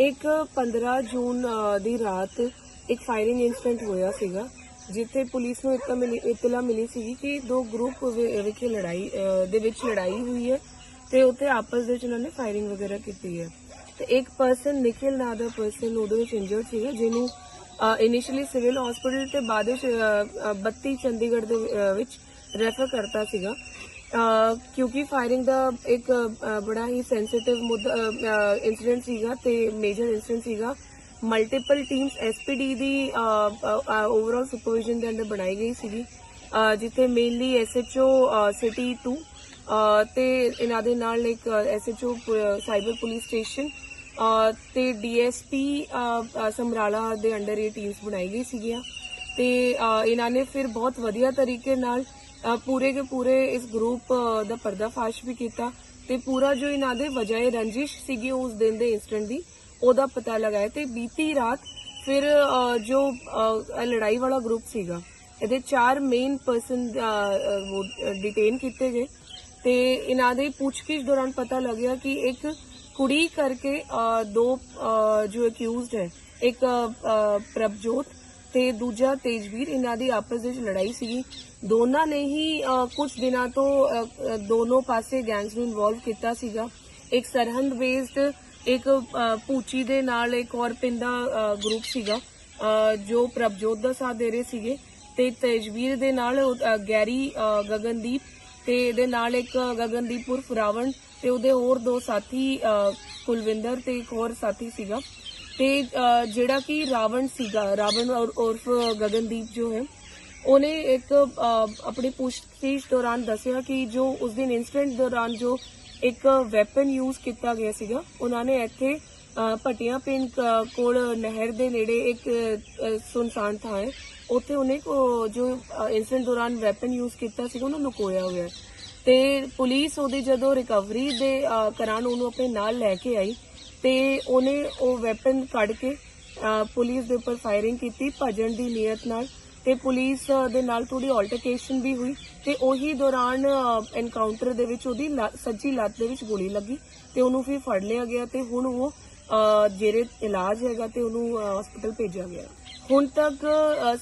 ਇੱਕ 15 ਜੂਨ ਦੀ ਰਾਤ ਇੱਕ ਫਾਇਰਿੰਗ ਇਨਸੀਡੈਂਟ ਹੋਇਆ ਸੀਗਾ ਜਿੱਥੇ ਪੁਲਿਸ ਨੂੰ ਇੱਕ ਮਿਲੀ ਇਤਲਾ ਮਿਲੀ ਸੀਗੀ ਕਿ ਦੋ ਗਰੁੱਪ ਵਿਖੇ ਲੜਾਈ ਦੇ ਵਿੱਚ ਲੜਾਈ ਹੋਈ ਹੈ ਤੇ ਉੱਥੇ ਆਪਸ ਦੇ ਵਿੱਚ ਉਹਨਾਂ ਨੇ ਫਾਇਰਿੰਗ ਵਗੈਰਾ ਕੀਤੀ ਹੈ। ਤੇ ਇੱਕ ਪਰਸਨ ਨਿਖਿਲ ਨਾਂ ਦਾ ਪਰਸਨ ਉਹਦੇ ਵਿੱਚ ਇੰਜਰਡ ਸੀਗਾ ਜਿਹਨੂੰ ਇਨੀਸ਼ੀਅਲੀ ਸਿਵਲ ਹਸਪੀਟਲ ਤੇ ਬਾਅਦ ਵਿੱਚ ਅ, 32 ਚੰਡੀਗੜ੍ਹ ਦੇ ਵਿੱਚ ਰੈਫਰ ਕਰਤਾ ਸੀਗਾ। ਕਿਉਂਕਿ ਫਾਇਰਿੰਗ ਦਾ ਇੱਕ ਬੜਾ ਹੀ ਸੈਂਸਿਟਿਵ ਮੁੱਦਾ ਇਨਸੀਡੈਂਟ ਸੀਗਾ ਤੇ ਮੇਜਰ ਇਨਸੀਡੈਂਟ ਸੀਗਾ। ਮਲਟੀਪਲ ਟੀਮਸ ਐਸਪੀਡੀ ਦੀ ਓਵਰਆਲ ਸੁਪਰਵਿਜ਼ਨ ਦੇ ਅੰਡਰ ਬਣਾਈ ਗਈ ਸੀਗੀ। ਜਿੱਥੇ ਮੇਨਲੀ ਐਸਐਚਓ ਸਿਟੀ 2 ਅ, ਤੇ ਇਹਨਾਂ ਦੇ ਨਾਲ ਇੱਕ SHO cyber police station uh, ਤੇ ਡੀਐਸਪੀ ਸਮਰਾਲਾ ਦੇ ਅੰਡਰ ਇਹ ਟੀਮਸ ਬਣਾਈ ਗਈ ਸੀਗੀਆਂ। ਤੇ ਇਹਨਾਂ ਨੇ ਫਿਰ ਬਹੁਤ ਵਧੀਆ ਤਰੀਕੇ ਨਾਲ ਪੂਰੇ ਦੇ ਪੂਰੇ ਇਸ ਗਰੁੱਪ ਦਾ ਪਰਦਾਫਾਸ਼ ਵੀ ਕੀਤਾ ਤੇ ਪੂਰਾ ਜੋ ਇਹਨਾਂ ਦੇ ਵਜਾਏ ਰੰਜਿਸ਼ ਸੀਗੀ ਉਸ ਦਿਨ ਦੇ ਇਨਸੀਡੈਂਟ ਦੀ, ਉਹਦਾ ਪਤਾ ਲਗਾਇਆ ਤੇ ਬੀਤੀ ਰਾਤ ਫਿਰ ਜੋ ਲੜਾਈ ਵਾਲਾ ਗਰੁੱਪ ਸੀਗਾ, ਇਹਦੇ ਚਾਰ ਮੇਨ ਪਰਸਨ ਡਿਟੇਨ ਕੀਤੇ ਗਏ ਤੇ ਇਹਨਾਂ ਦੇ ਪੁੱਛਗਿੱਛ ਦੌਰਾਨ ਪਤਾ ਲੱਗਿਆ ਕਿ ਇੱਕ ਕੁੜੀ ਕਰਕੇ ਦੋ ਜੋ ਅਕਿਊਜ਼ਡ ਹੈ, ਇੱਕ ਪ੍ਰਭਜੋਤ ਤੇ ਦੂਜਾ ਤੇਜਵੀਰ ਇਹਨਾਂ ਦੀ ਆਪਸ ਵਿੱਚ ਲੜਾਈ ਸੀਗੀ। ਦੋਨਾਂ ਨੇ ਹੀ ਕੁਝ ਦਿਨਾਂ ਤੋਂ ਦੋਨੋਂ ਪਾਸੇ ਗੈਂਗਸ ਨੂੰ ਇਨਵੋਲਵ ਕੀਤਾ ਸੀਗਾ। ਇੱਕ ਸਰਹੰਦ ਬੇਸਡ ਇੱਕ ਅ, ਪੂਚੀ ਦੇ ਨਾਲ ਇੱਕ ਹੋਰ ਪਿੰਦਾ ਗਰੁੱਪ ਸੀਗਾ ਜੋ ਪ੍ਰਭਜੋਤ ਦਾ ਸਾਥ ਦੇ ਰਹੇ ਸੀਗੇ। ਤੇ ਤੇਜਵੀਰ ਦੇ ਨਾਲ ਗੈਰੀ ਗਗਨਦੀਪ ਤੇ ਇਹਦੇ ਨਾਲ ਇੱਕ ਗਗਨਦੀਪ ਉਰਫ ਰਾਵਣ ਤੇ ਉਹਦੇ ਹੋਰ ਦੋ ਸਾਥੀ ਕੁਲਵਿੰਦਰ ਤੇ ਇੱਕ ਹੋਰ ਸਾਥੀ ਸੀਗਾ। ਤੇ ਜਿਹੜਾ ਕਿ ਰਾਵਣ ਸੀਗਾ ਰਾਵਣ ਔਰ ਉਰਫ ਗਗਨਦੀਪ ਜੋ ਹੈ ਉਹਨੇ ਇੱਕ ਆਪਣੀ ਪੁੱਛਗਿੱਛ ਦੌਰਾਨ ਦੱਸਿਆ ਕਿ ਜੋ ਉਸ ਦਿਨ ਇਨਸੀਡੈਂਟ ਦੌਰਾਨ ਜੋ ਇੱਕ ਵੈਪਨ ਯੂਜ਼ ਕੀਤਾ ਗਿਆ ਸੀਗਾ ਉਹਨਾਂ ਨੇ ਇੱਥੇ ਅ, ਭਟੀਆਂ ਪਿੰਡ ਕੋਲ ਨਹਿਰ ਦੇ ਨੇੜੇ ਇੱਕ ਸੁਨਸਾਨ ਥਾਂ ਹੈ ਉੱਥੇ ਉਹਨੇ ਕੋ- ਜੋ ਇਨਸੀਡੈਂਟ ਦੌਰਾਨ ਵੈਪਨ ਯੂਜ਼ ਕੀਤਾ ਸੀਗਾ ਉਹਨੂੰ ਲੁਕੋਇਆ ਹੋਇਆ ਹੈ। ਤੇ ਪੁਲਿਸ ਉਹਦੀ ਜਦੋਂ ਰਿਕਵਰੀ ਦੇ ਅ, ਕਰਾਨ ਉਹਨੂੰ ਆਪਣੇ ਨਾਲ ਲੈ ਕੇ ਆਈ ਤੇ ਉਹਨੇ ਉਹ ਵੈਪਨ ਕੱਢ ਕੇ ਪੁਲਿਸ ਦੇ ਉੱਪਰ ਫਾਇਰਿੰਗ ਕੀਤੀ ਭਜਣ ਦੀ ਨੀਅਤ ਨਾਲ ਤੇ ਪੁਲਿਸ ਦੇ ਨਾਲ ਥੋੜੀ ਆਲਟਰਕੇਸ਼ਨ ਵੀ ਹੋਈ ਤੇ ਉਹੀ ਦੌਰਾਨ ਐਨਕਾਊਂਟਰ ਦੇ ਵਿੱਚ ਉਹਦੀ ਲੱਤ- ਸੱਜੀ ਲੱਤ ਦੇ ਵਿੱਚ ਗੋਲੀ ਲੱਗੀ ਤੇ ਉਹਨੂੰ ਫਿਰ ਫੜ ਲਿਆ ਗਿਆ ਤੇ ਹੁਣ ਉਹ ਜਿਹੜੇ ਇਲਾਜ ਹੈਗਾ ਤੇ ਉਹਨੂੰ ਹਸਪੀਟਲ ਭੇਜਿਆ ਗਿਆ। ਹੁਣ ਤੱਕ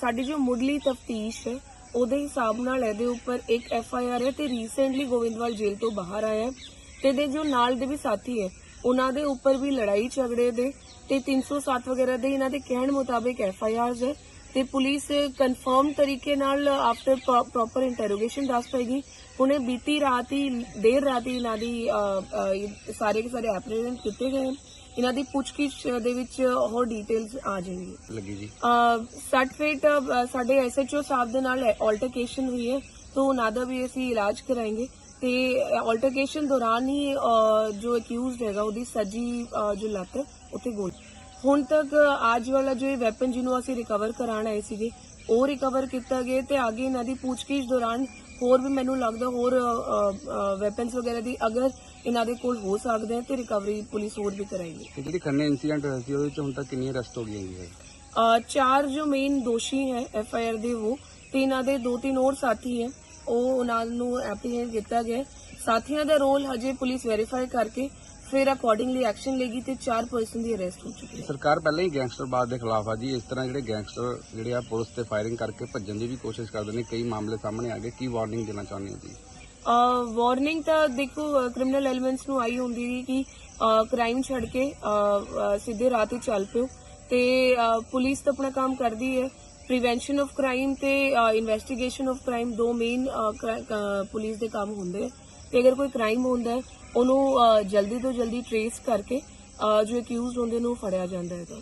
ਸਾਡੀ ਜੋ ਮੁੱਢਲੀ ਤਫਤੀਸ਼ ਹੈ, ਉਹਦੇ ਹਿਸਾਬ ਨਾਲ ਇਹਦੇ ਉੱਪਰ ਇੱਕ ਐਫ ਆਈ ਆਰ ਹੈ ਤੇ ਰੀਸੈਂਟਲੀ ਗੋਵਿੰਦਵਾਲ ਜੇਲ੍ਹ ਤੋਂ ਬਾਹਰ ਆਇਆ ਹੈ ਤੇ ਦੇ ਜੋ ਨਾਲ ਦੇ ਵੀ ਸਾਥੀ ਹੈ ਉਹਨਾਂ ਦੇ ਉੱਪਰ ਵੀ ਲੜਾਈ ਝਗੜੇ ਦੇ ਤੇ 307 ਵਗੈਰਾ ਦੇ ਇਹਨਾਂ ਦੇ ਕਹਿਣ ਮੁਤਾਬਿਕ ਐਫ ਆਈ ਆਰਸ ਹੈ ਤੇ ਪੁਲਿਸ ਕਨਫਰਮ ਤਰੀਕੇ ਨਾਲ ਆਫਟਰ ਪ੍ਰੋਪਰ ਇੰਟਰੋਗੇਸ਼ਨ ਦੱਸ ਪਏਗੀ। ਉਹਨੇ ਬੀਤੀ ਰਾਤ ਹੀ ਦੇਰ ਰਾਤ ਹੀ ਇਹਨਾਂ ਦੀ ਸਾਰੇ ਦੇ ਸਾਰੇ ਐਪਰੀਹੈਂਡ ਕੀਤੇ ਗਏ ਇਹਨਾਂ ਦੀ ਪੁੱਛਗਿੱਛ ਦੇ ਵਿੱਚ ਹੋਰ ਡਿਟੇਲਸ ਆ ਜਾਣਗੇ ਲੱਗੀ ਜੀ। ਸਰਟੀਫਿਕੇਟ ਸਾਡੇ ਐਸਐਚਓ ਸਾਹਿਬ ਦੇ ਨਾਲ ਆਲਟਰਕੇਸ਼ਨ ਹੋਈ ਹੈ ਤੋਂ ਉਹਨਾਂ ਦਾ ਵੀ ਅਸੀਂ ਇਲਾਜ ਕਰਾਂਗੇ। ਤੇ ਆਲਟਰਕੇਸ਼ਨ ਦੌਰਾਨ ਹੀ ਜੋ ਅਕਿਊਜ਼ਡ ਹੈਗਾ ਉਹਦੀ ਸੱਜੀ ਜੋ ਲੱਤ ਉੱਥੇ ਗੋਲੀ। ਹੁਣ ਤੱਕ ਅੱਜ ਵਾਲਾ ਜੋ ਇਹ ਵੈਪਨ ਜਿਹਨੂੰ ਅਸੀਂ ਰਿਕਵਰ ਕਰਾਣ ਆਏ ਸੀਗੇ ਉਹ ਰਿਕਵਰ ਕੀਤਾ ਗਿਆ ਤੇ ਅੱਗੇ ਇਹਨਾਂ ਦੀ ਪੁੱਛਗਿੱਛ ਦੌਰਾਨ ਹੋਰ ਵੀ ਮੈਨੂੰ ਲੱਗਦਾ ਹੋਰ ਵੈਪਨਸ ਵਗੈਰਾ ਦੀ ਅਗਰ ਇਹਨਾਂ ਦੇ ਕੋਲ ਹੋ ਸਕਦੇ ਤੇ ਰਿਕਵਰੀ ਪੁਲਿਸ ਹੋਰ ਵੀ ਕਰਾਏਗੀ। ਜਿਹੜੀ ਖੰਨੇ ਇਨਸੀਡੈਂਟ ਹੋਇਆ ਸੀ ਉਹਦੇ ਵਿੱਚ ਹੁਣ ਤੱਕ ਕਿੰਨੀਆਂ ਅਰੈਸਟ ਹੋ ਗਈਆਂ ਜੀ ਚਾਰ ਜੋ ਮੇਨ ਦੋਸ਼ੀ ਹੈ ਐਫ ਆਈ ਆਰ ਦੇ ਉਹ ਤੇ ਇਹਨਾਂ ਦੇ ਦੋ ਤਿੰਨ ਹੋਰ ਸਾਥੀ ਹੈ। ਉਹ ਉਹਨਾਂ ਨੂੰ ਐਪਰੀਹੈਂਡ ਕੀਤਾ ਗਿਆ। ਸਾਥੀਆਂ ਦਾ ਰੋਲ ਹਜੇ ਪੁਲਿਸ ਵੈਰੀਫਾਈ ਕਰਕੇ ਫਿਰ ਅਕੋਰਡਿੰਗਲੀ ਐਕਸ਼ਨ ਲੇਗੀ ਤੇ ਚਾਰ ਪਰਸਨ ਦੀ ਅਰੈਸਟ ਹੋ ਚੁੱਕੀ ਹੈ। ਸਰਕਾਰ ਪਹਿਲਾਂ ਹੀ ਗੈਂਗਸਟਰਵਾਦ ਦੇ ਖਿਲਾਫ ਆ ਜੀ। ਇਸ ਤਰ੍ਹਾਂ ਜਿਹੜੇ ਗੈਂਗਸਟਰ ਜਿਹੜੇ ਆ ਪੁਲਿਸ ਤੇ ਫਾਇਰਿੰਗ ਕਰਕੇ ਭੱਜਣ ਦੀ ਵੀ ਕੋਸ਼ਿਸ਼ ਕਰਦੇ ਨੇ। ਕਈ ਮਾਮਲੇ ਸਾਹਮਣੇ ਆ ਗਏ। ਕੀ ਵਾਰਨਿੰਗ ਦੇਣਾ ਚਾਹੁੰਦੇ ਹੋ ਜੀ ਵਾਰਨਿੰਗ ਤਾਂ ਦੇਖੋ ਕ੍ਰਿਮੀਨਲ ਐਲੀਮੈਂਟਸ ਨੂੰ ਆਈ ਹੁੰਦੀ ਸੀ ਕਿ ਕ੍ਰਾਈਮ ਛੱਡ ਕੇ ਸਿੱਧੇ ਰਾਹ ਤੇ ਚੱਲ ਪਿਓ। ਤੇ ਪੁਲਿਸ ਤਾਂ ਆਪਣਾ ਕੰਮ ਕਰਦੀ ਹੈ। ਪ੍ਰੀਵੈਂਸ਼ਨ ਆਫ ਕ੍ਰਾਈਮ ਤੇ ਇਨਵੈਸਟੀਗੇਸ਼ਨ ਆਫ ਕ੍ਰਾਈਮ ਦੋ ਮੇਨ ਪੁਲਿਸ ਦੇ ਕੰਮ ਹੁੰਦੇ ਆ। ਤੇ ਅਗਰ ਕੋਈ ਕ੍ਰਾਈਮ ਹੁੰਦਾ ਉਹਨੂੰ ਜਲਦੀ ਤੋਂ ਜਲਦੀ ਟ੍ਰੇਸ ਕਰਕੇ ਜੋ ਅਕਿਊਜ਼ਡ ਹੁੰਦੇ ਨੂੰ ਫੜਿਆ ਜਾਂਦਾ ਹੈ ਤਾਂ